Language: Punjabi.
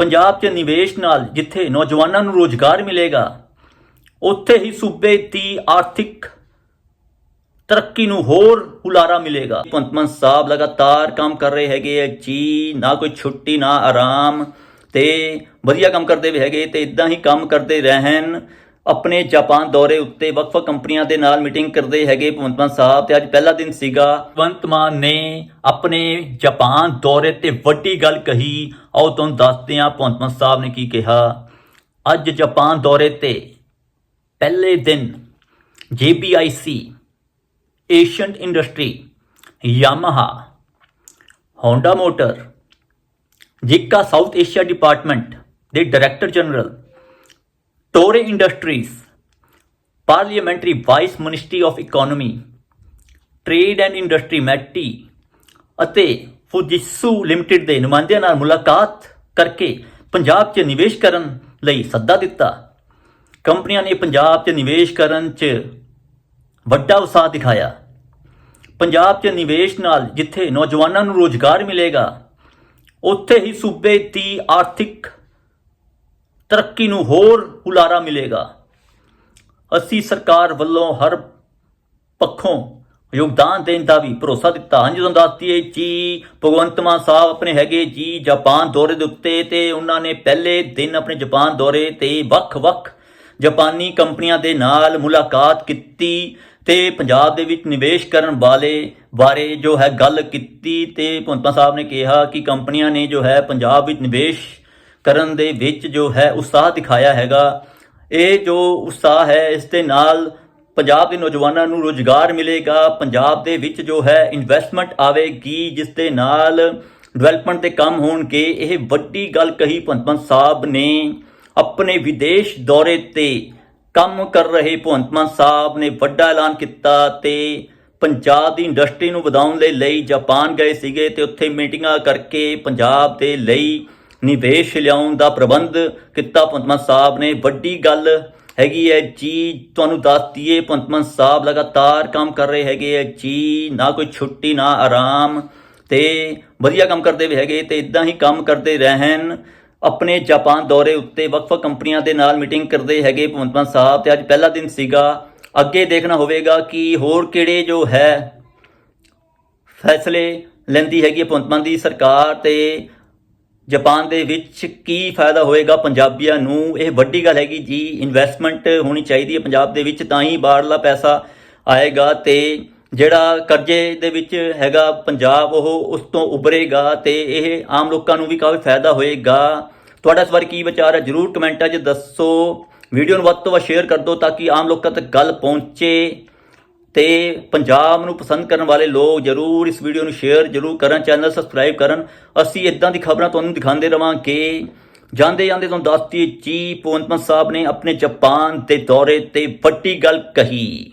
ਪੰਜਾਬ 'ਚ ਨਿਵੇਸ਼ ਨਾਲ ਜਿੱਥੇ ਨੌਜਵਾਨਾਂ ਨੂੰ ਰੋਜ਼ਗਾਰ ਮਿਲੇਗਾ, ਉੱਥੇ ਹੀ ਸੂਬੇ ਦੀ ਆਰਥਿਕ ਤਰੱਕੀ ਨੂੰ ਹੋਰ ਹੁਲਾਰਾ ਮਿਲੇਗਾ। ਭਗਵੰਤ ਮਾਨ ਸਾਹਿਬ ਲਗਾਤਾਰ ਕੰਮ ਕਰ ਰਹੇ ਹੈਗੇ ਆ ਜੀ, ਨਾ ਕੋਈ ਛੁੱਟੀ, ਨਾ ਆਰਾਮ ਤੇ ਵਧੀਆ ਕੰਮ ਕਰਦੇ ਵੀ ਹੈਗੇ ਤੇ ਇਦਾਂ ਹੀ ਕੰਮ ਕਰਦੇ ਰਹਿਣ। ਆਪਣੇ ਜਾਪਾਨ ਦੌਰੇ ਉੱਤੇ ਵੱਖ-ਵੱਖ ਕੰਪਨੀਆਂ ਦੇ ਨਾਲ ਮੀਟਿੰਗ ਕਰਦੇ ਹੈਗੇ ਭਗਵੰਤ ਮਾਨ ਸਾਹਿਬ ਤੇ ਅੱਜ ਪਹਿਲਾ ਦਿਨ ਸੀਗਾ। ਭਗਵੰਤ ਮਾਨ ਨੇ ਆਪਣੇ ਜਾਪਾਨ ਦੌਰੇ ਤੇ ਵੱਡੀ ਗੱਲ ਕਹੀ। ਆਓ ਤੁਹਾਨੂੰ ਦੱਸਦੇ ਹਾਂ ਭਗਵੰਤ ਮਾਨ ਸਾਹਿਬ ਨੇ ਕੀ ਕਿਹਾ। ਅੱਜ ਜਾਪਾਨ ਦੌਰੇ ਤੇ ਪਹਿਲੇ ਦਿਨ JBIC Asian industry, Yamaha, Honda motor, JICA South Asia department ਦੇ director general Toray industries parliamentary vice ministry of economy trade and industry METI ਅਤੇ ਫੂਜਿਸੂ ਲਿਮਟਿਡ ਦੇ ਨੁਮਾਇੰਦਿਆਂ ਨਾਲ ਮੁਲਾਕਾਤ ਕਰਕੇ ਪੰਜਾਬ 'ਚ ਨਿਵੇਸ਼ ਕਰਨ ਲਈ ਸੱਦਾ ਦਿੱਤਾ। ਕੰਪਨੀਆਂ ਨੇ ਪੰਜਾਬ 'ਚ ਨਿਵੇਸ਼ ਕਰਨ 'ਚ ਵੱਡਾ ਉਤਸ਼ਾਹ ਦਿਖਾਇਆ। ਪੰਜਾਬ 'ਚ ਨਿਵੇਸ਼ ਨਾਲ ਜਿੱਥੇ ਨੌਜਵਾਨਾਂ ਨੂੰ ਰੋਜ਼ਗਾਰ ਮਿਲੇਗਾ, ਉੱਥੇ ਹੀ ਸੂਬੇ ਦੀ ਆਰਥਿਕ ਤਰੱਕੀ ਨੂੰ ਹੋਰ ਹੁਲਾਰਾ ਮਿਲੇਗਾ। ਅਸੀਂ ਸਰਕਾਰ ਵੱਲੋਂ ਹਰ ਪੱਖੋਂ ਯੋਗਦਾਨ ਦੇਣ ਦਾ ਵੀ ਭਰੋਸਾ ਦਿੱਤਾ। ਹਾਂਜੀ ਤੁਹਾਨੂੰ ਦੱਸਦੀ ਹੈ ਜੀ, ਭਗਵੰਤ ਮਾਨ ਸਾਹਿਬ ਆਪਣੇ ਹੈਗੇ ਜੀ ਜਾਪਾਨ ਦੌਰੇ ਦੇ ਉੱਤੇ ਤੇ ਉਹਨਾਂ ਨੇ ਪਹਿਲੇ ਦਿਨ ਆਪਣੇ ਜਾਪਾਨ ਦੌਰੇ ਤੇ ਵੱਖ-ਵੱਖ ਜਾਪਾਨੀ ਕੰਪਨੀਆਂ ਦੇ ਨਾਲ ਮੁਲਾਕਾਤ ਕੀਤੀ ਤੇ ਪੰਜਾਬ ਦੇ ਵਿੱਚ ਨਿਵੇਸ਼ ਕਰਨ ਵਾਲੇ ਬਾਰੇ ਜੋ ਹੈ ਗੱਲ ਕੀਤੀ ਤੇ ਭਗਵੰਤ ਮਾਨ ਸਾਹਿਬ ਨੇ ਕਿਹਾ ਕਿ ਕੰਪਨੀਆਂ ਨੇ ਜੋ ਹੈ ਪੰਜਾਬ ਵਿੱਚ ਨਿਵੇਸ਼ ਕਰਨ ਦੇ ਵਿੱਚ ਜੋ ਹੈ, ਉਤਸ਼ਾਹ ਦਿਖਾਇਆ ਹੈਗਾ। ਇਹ ਜੋ ਉਤਸ਼ਾਹ ਹੈ, ਇਸ ਦੇ ਨਾਲ ਪੰਜਾਬ ਦੇ ਨੌਜਵਾਨਾਂ ਨੂੰ ਰੋਜ਼ਗਾਰ ਮਿਲੇਗਾ। ਪੰਜਾਬ ਦੇ ਵਿੱਚ ਜੋ ਹੈ ਇਨਵੈਸਟਮੈਂਟ ਆਵੇਗੀ, ਜਿਸ ਦੇ ਨਾਲ ਡਿਵੈਲਪਮੈਂਟ ਦੇ ਕੰਮ ਹੋਣਗੇ। ਇਹ ਵੱਡੀ ਗੱਲ ਕਹੀ ਭਗਵੰਤ ਮਾਨ ਸਾਹਿਬ ਨੇ। ਆਪਣੇ ਵਿਦੇਸ਼ ਦੌਰੇ ਤੇ ਕੰਮ ਕਰ ਰਹੇ ਭਗਵੰਤ ਮਾਨ ਸਾਹਿਬ ਨੇ ਵੱਡਾ ਐਲਾਨ ਕੀਤਾ ਤੇ ਪੰਜਾਬ ਦੀ ਇੰਡਸਟਰੀ ਨੂੰ ਵਧਾਉਣ ਦੇ ਲਈ, ਜਾਪਾਨ ਗਏ ਸੀਗੇ ਤੇ ਉੱਥੇ ਮੀਟਿੰਗਾਂ ਕਰਕੇ ਪੰਜਾਬ ਦੇ ਲਈ ਨਿਵੇਸ਼ ਲਿਆਉਣ ਦਾ ਪ੍ਰਬੰਧ ਕੀਤਾ ਭਗਵੰਤ ਮਾਨ ਸਾਹਿਬ ਨੇ। ਵੱਡੀ ਗੱਲ ਹੈਗੀ ਹੈ ਜੀ, ਤੁਹਾਨੂੰ ਦੱਸ ਦਈਏ, ਭਗਵੰਤ ਮਾਨ ਸਾਹਿਬ ਲਗਾਤਾਰ ਕੰਮ ਕਰ ਰਹੇ ਹੈਗੇ ਹੈ ਜੀ, ਨਾ ਕੋਈ ਛੁੱਟੀ, ਨਾ ਆਰਾਮ ਤੇ ਵਧੀਆ ਕੰਮ ਕਰਦੇ ਵੀ ਹੈਗੇ ਤੇ ਇਦਾਂ ਹੀ ਕੰਮ ਕਰਦੇ ਰਹਿਣ। ਆਪਣੇ ਜਾਪਾਨ ਦੌਰੇ ਉੱਤੇ ਵੱਖ-ਵੱਖ ਕੰਪਨੀਆਂ ਦੇ ਨਾਲ ਮੀਟਿੰਗ ਕਰਦੇ ਹੈਗੇ ਭਗਵੰਤ ਮਾਨ ਸਾਹਿਬ ਤੇ ਅੱਜ ਪਹਿਲਾ ਦਿਨ ਸੀਗਾ। ਅੱਗੇ ਦੇਖਣਾ ਹੋਵੇਗਾ ਕਿ ਹੋਰ ਕਿਹੜੇ ਜੋ ਹੈ, ਫੈਸਲੇ ਲੈਂਦੀ ਹੈਗੀ ਹੈ ਭਗਵੰਤ ਮਾਨ ਦੀ ਸਰਕਾਰ ਤੇ ਜਾਪਾਨ ਦੇ ਵਿੱਚ ਕੀ ਫਾਇਦਾ ਹੋਏਗਾ ਪੰਜਾਬੀਆਂ ਨੂੰ? ਇਹ ਵੱਡੀ ਗੱਲ ਹੈਗੀ ਜੀ ਇਨਵੈਸਟਮੈਂਟ ਹੋਣੀ ਚਾਹੀਦੀ ਹੈ ਪੰਜਾਬ ਦੇ ਵਿੱਚ, ਤਾਂ ਹੀ ਬਾਹਰਲਾ ਪੈਸਾ ਆਏਗਾ ਤੇ ਜਿਹੜਾ ਕਰਜ਼ੇ ਦੇ ਵਿੱਚ ਹੈਗਾ ਪੰਜਾਬ, ਉਹ ਉਸ ਤੋਂ ਉਭਰੇਗਾ ਤੇ ਇਹ ਆਮ ਲੋਕਾਂ ਨੂੰ ਵੀ ਕਾਫੀ ਫਾਇਦਾ ਹੋਏਗਾ। ਤੁਹਾਡਾ ਇਸ ਬਾਰੇ ਕੀ ਵਿਚਾਰ ਹੈ? ਜਰੂਰ ਕਮੈਂਟਾਂ 'ਚ ਦੱਸੋ। ਵੀਡੀਓ ਨੂੰ ਵੱਧ ਤੋਂ ਵੱਧ ਸ਼ੇਅਰ ਕਰ ਦਿਓ ਤਾਂ ਕਿ ਆਮ ਲੋਕਾਂ ਤੱਕ ਗੱਲ ਪਹੁੰਚੇ। ਤੇ ਪੰਜਾਬ ਨੂੰ ਪਸੰਦ ਕਰਨ ਵਾਲੇ ਲੋਕ ਜਰੂਰ ਇਸ ਵੀਡੀਓ ਨੂੰ ਸ਼ੇਅਰ ਜਰੂਰ ਕਰਨ, ਚੈਨਲ ਸਬਸਕ੍ਰਾਈਬ ਕਰਨ। ਅਸੀਂ ਇਦਾਂ ਦੀ ਖਬਰਾਂ ਤੁਹਾਨੂੰ ਦਿਖਾਉਂਦੇ ਰਵਾਂਗੇ। ਜਾਂਦੇ ਜਾਂਦੇ ਤੁਹਾਨੂੰ ਦੱਸਦੀ ਜੀ ਪਵਨਪਨ ਸਾਹਿਬ ਨੇ ਆਪਣੇ ਜਾਪਾਨ ਦੇ ਦੌਰੇ ਤੇ ਵੱਡੀ ਗੱਲ ਕਹੀ।